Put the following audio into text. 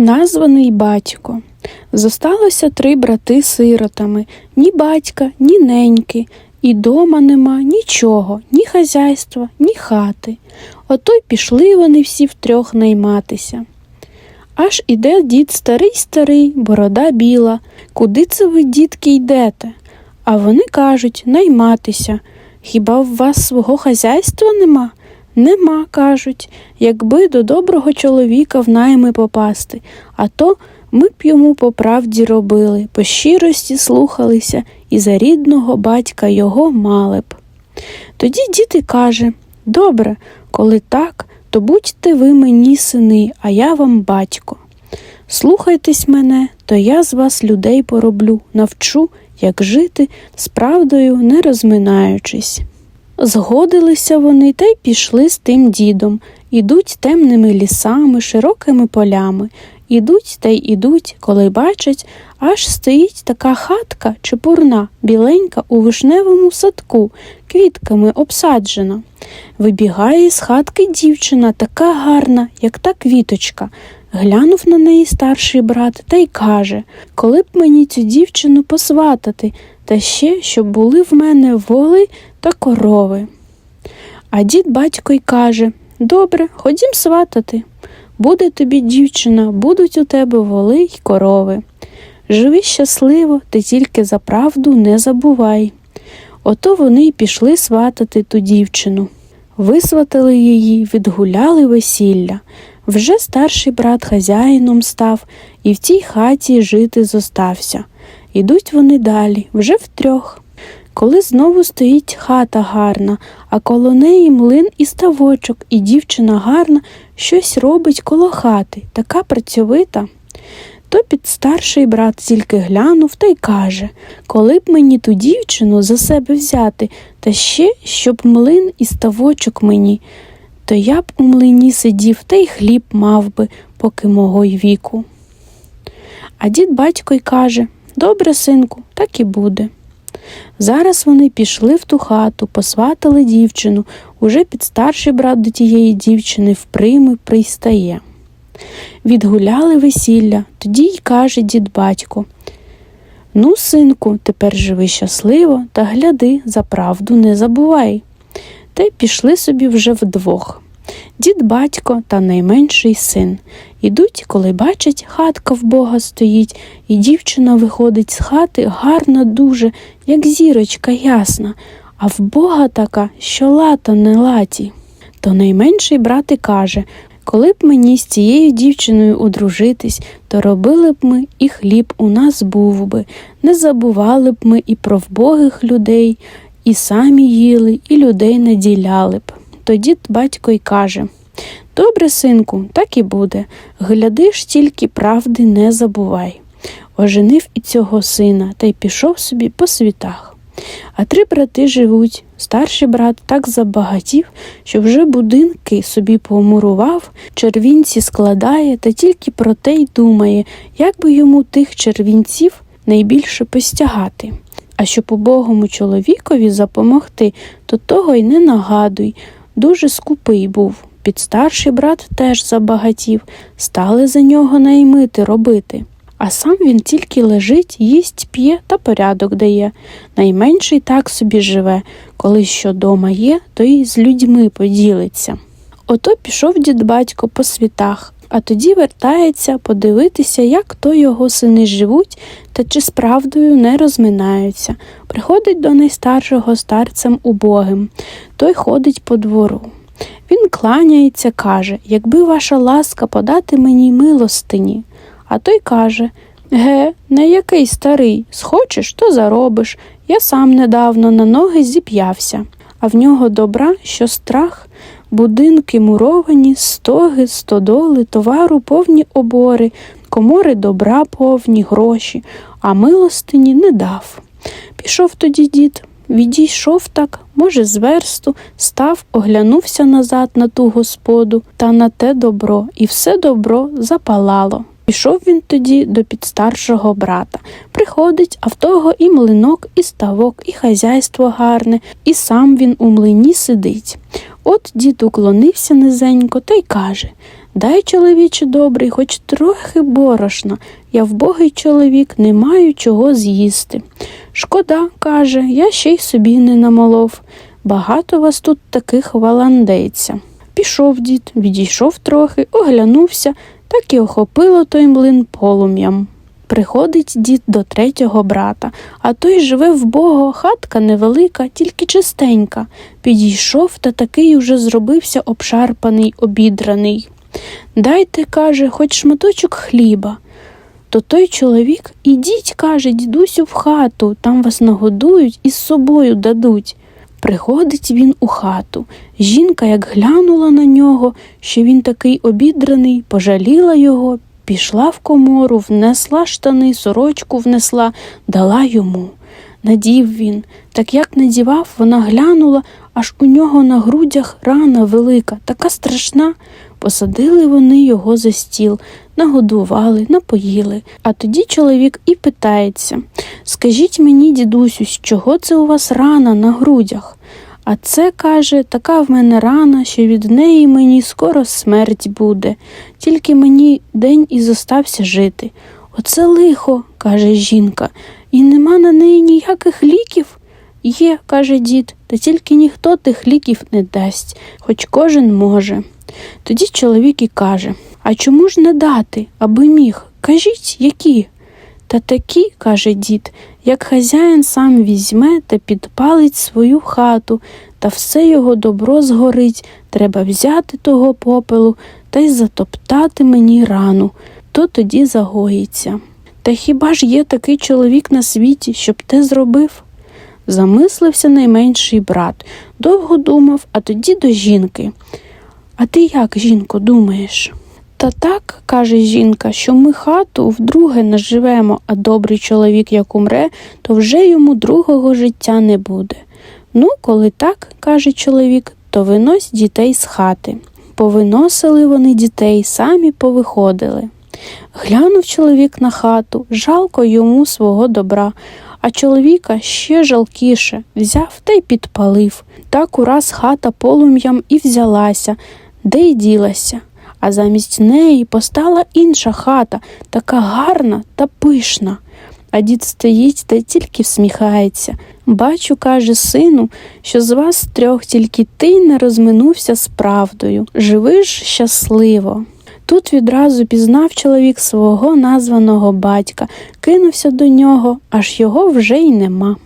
Названий батько. Зосталося три брати сиротами ні батька, ні неньки, і дома нема нічого, ні хазяйства, ні хати. Ото й пішли вони всі втрьох найматися. Аж іде дід старий старий, борода біла. Куди це ви, дітки, йдете? А вони кажуть найматися. Хіба в вас свого хазяйства нема? Нема, кажуть, якби до доброго чоловіка в найми попасти, а то ми б йому по правді робили, по щирості слухалися і за рідного батька його мали б. Тоді дід і каже Добре, коли так, то будьте ви мені сини, а я вам батько. Слухайтесь мене, то я з вас людей пороблю, навчу, як жити з правдою не розминаючись. Згодилися вони та й пішли з тим дідом. Ідуть темними лісами, широкими полями. Ідуть та й ідуть, коли бачать, аж стоїть така хатка чепурна, біленька у вишневому садку, квітками обсаджена. Вибігає з хатки дівчина, така гарна, як та квіточка. Глянув на неї старший брат та й каже Коли б мені цю дівчину посватати, та ще, щоб були в мене воли та корови. А дід батько й каже Добре, ходім сватати. Буде тобі, дівчина, будуть у тебе воли й корови. Живи щасливо, ти тільки за правду не забувай. Ото вони й пішли сватати ту дівчину. Висватали її, відгуляли весілля. Вже старший брат хазяїном став і в тій хаті жити зостався. Ідуть вони далі, вже втрьох. Коли знову стоїть хата гарна, а коло неї млин і ставочок, і дівчина гарна щось робить коло хати, така працьовита. То під старший брат тільки глянув та й каже Коли б мені ту дівчину за себе взяти, та ще щоб млин і ставочок мені, то я б у млині сидів та й хліб мав би, поки мого й віку. А дід батько й каже Добре, синку, так і буде. Зараз вони пішли в ту хату, посватали дівчину, уже під старший брат до тієї дівчини вприми пристає. Відгуляли весілля, тоді й каже дід батько Ну, синку, тепер живи щасливо та гляди, за правду не забувай. Та й пішли собі вже вдвох. Дід батько та найменший син. Ідуть, коли бачать, хатка в Бога стоїть, і дівчина виходить з хати гарна дуже, як зірочка ясна, а в Бога така, що лата не латі. То найменший брат і каже коли б мені з цією дівчиною одружитись, то робили б ми і хліб у нас був би, не забували б ми і про вбогих людей, і самі їли, і людей наділяли б. Тоді батько й каже Добре, синку, так і буде. Гляди ж тільки правди не забувай. Оженив і цього сина та й пішов собі по світах. А три брати живуть. Старший брат так забагатів, що вже будинки собі помурував, червінці складає та тільки про те й думає, як би йому тих червінців найбільше постягати. А щоб убогому чоловікові запомогти, то того й не нагадуй. Дуже скупий був. Підстарший брат теж забагатів, стали за нього наймити робити. А сам він тільки лежить, їсть, п'є та порядок дає. Найменший так собі живе, коли що дома є, то й з людьми поділиться. Ото пішов дід батько по світах, а тоді вертається подивитися, як то його сини живуть та чи з правдою не розминаються. Приходить до найстаршого старцем убогим, той ходить по двору. Він кланяється, каже Якби ваша ласка подати мені милостині. А той каже Ге, не який старий, схочеш, то заробиш. Я сам недавно на ноги зіп'явся, а в нього добра, що страх, будинки муровані, стоги, стодоли, товару повні обори, комори добра повні, гроші, а милостині не дав. Пішов тоді дід, відійшов так, може, з версту, став, оглянувся назад на ту господу та на те добро, і все добро запалало. Пішов він тоді до підстаршого брата. Приходить, а в того і млинок, і ставок, і хазяйство гарне, і сам він у млині сидить. От дід уклонився низенько та й каже Дай, чоловіче добрий, хоч трохи борошна. Я вбогий чоловік, не маю чого з'їсти. Шкода, каже, я ще й собі не намолов. Багато вас тут таких валандейця. Пішов дід, відійшов трохи, оглянувся, так і охопило той млин полум'ям. Приходить дід до третього брата, а той живе вбого, хатка невелика, тільки чистенька. Підійшов та такий уже зробився обшарпаний, обідраний. Дайте, каже, хоч шматочок хліба. То той чоловік, ідіть, каже, дідусю, в хату, там вас нагодують і з собою дадуть. Приходить він у хату. Жінка, як глянула на нього, що він такий обідраний, пожаліла його, пішла в комору, внесла штани, сорочку внесла, дала йому. Надів він. Так як надівав, вона глянула, аж у нього на грудях рана велика, така страшна. Посадили вони його за стіл, нагодували, напоїли. А тоді чоловік і питається Скажіть мені, дідусю, з чого це у вас рана на грудях? А це, каже, така в мене рана, що від неї мені скоро смерть буде, тільки мені день і зостався жити. Оце лихо, каже жінка, і нема на неї ніяких ліків. Є, каже дід, та тільки ніхто тих ліків не дасть, хоч кожен може. Тоді чоловік і каже А чому ж не дати, аби міг? Кажіть, які? Та такі, каже дід, як хазяїн сам візьме та підпалить свою хату, та все його добро згорить, треба взяти того попелу та й затоптати мені рану, то тоді загоїться. Та хіба ж є такий чоловік на світі, щоб те зробив? Замислився найменший брат, довго думав, а тоді до жінки. А ти як, жінко, думаєш? Та так, каже жінка, що ми хату вдруге наживемо, а добрий чоловік як умре, то вже йому другого життя не буде. Ну, коли так, каже чоловік, то винось дітей з хати. Повиносили вони дітей, самі повиходили. Глянув чоловік на хату, жалко йому свого добра, а чоловіка ще жалкіше взяв та й підпалив. Так ураз хата полум'ям і взялася, де й ділася. А замість неї постала інша хата, така гарна та пишна. А дід стоїть та тільки всміхається. Бачу, каже сину, що з вас трьох тільки ти не розминувся з правдою. Живи ж щасливо. Тут відразу пізнав чоловік свого названого батька, кинувся до нього, аж його вже й нема.